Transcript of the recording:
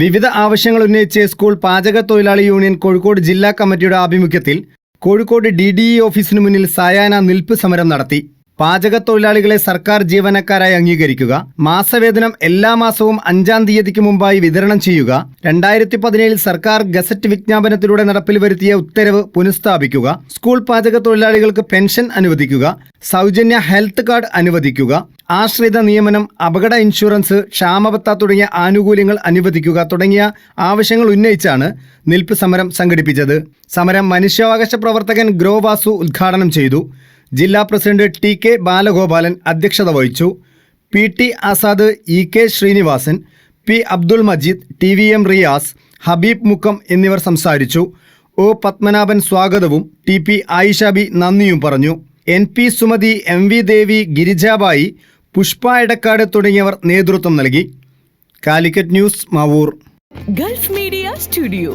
വിവിധ ആവശ്യങ്ങൾ ഉന്നയിച്ച് സ്കൂൾ പാചക തൊഴിലാളി യൂണിയൻ കോഴിക്കോട് ജില്ലാ കമ്മിറ്റിയുടെ ആഭിമുഖ്യത്തിൽ കോഴിക്കോട് ഡി ഡി ഇ ഓഫീസിനു മുന്നിൽ സായാഹ്ന നിൽപ്പ് സമരം നടത്തി. പാചക തൊഴിലാളികളെ സർക്കാർ ജീവനക്കാരായി അംഗീകരിക്കുക. മാസവേതനം എല്ലാ മാസവും അഞ്ചാം തീയതിക്ക് മുമ്പായി വിതരണം ചെയ്യുക. രണ്ടായിരത്തി പതിനേഴിൽ സർക്കാർ ഗസറ്റ് വിജ്ഞാപനത്തിലൂടെ നടപ്പിൽ വരുത്തിയ ഉത്തരവ് പുനഃസ്ഥാപിക്കുക. സ്കൂൾ പാചക തൊഴിലാളികൾക്ക് പെൻഷൻ അനുവദിക്കുക. സൗജന്യ ഹെൽത്ത് കാർഡ് അനുവദിക്കുക. ആശ്രിത നിയമനം അപകട ഇൻഷുറൻസ് ക്ഷാമബത്ത തുടങ്ങിയ ആനുകൂല്യങ്ങൾ അനുവദിക്കുക തുടങ്ങിയ ആവശ്യങ്ങൾ ഉന്നയിച്ചാണ് നിൽപ്പ് സമരം സംഘടിപ്പിച്ചത്. സമരം മനുഷ്യാവകാശ പ്രവർത്തകൻ ഗ്രോവാസു ഉദ്ഘാടനം ചെയ്തു. ജില്ലാ പ്രസിഡന്റ് ടി കെ ബാലഗോപാലൻ അധ്യക്ഷത വഹിച്ചു. P T Azad E K Srinivasan P Abdul Majeed T V M Riyas Habeeb Mukkam എന്നിവർ സംസാരിച്ചു. ഒ പത്മനാഭൻ സ്വാഗതവും ടി പി ആയിഷാബി നന്ദിയും പറഞ്ഞു. N P Sumathi M V Devi Girijabai Pushpa Edakkad തുടങ്ങിയവർ നേതൃത്വം നൽകി. Calicut news Mavoor. Gulf media studio.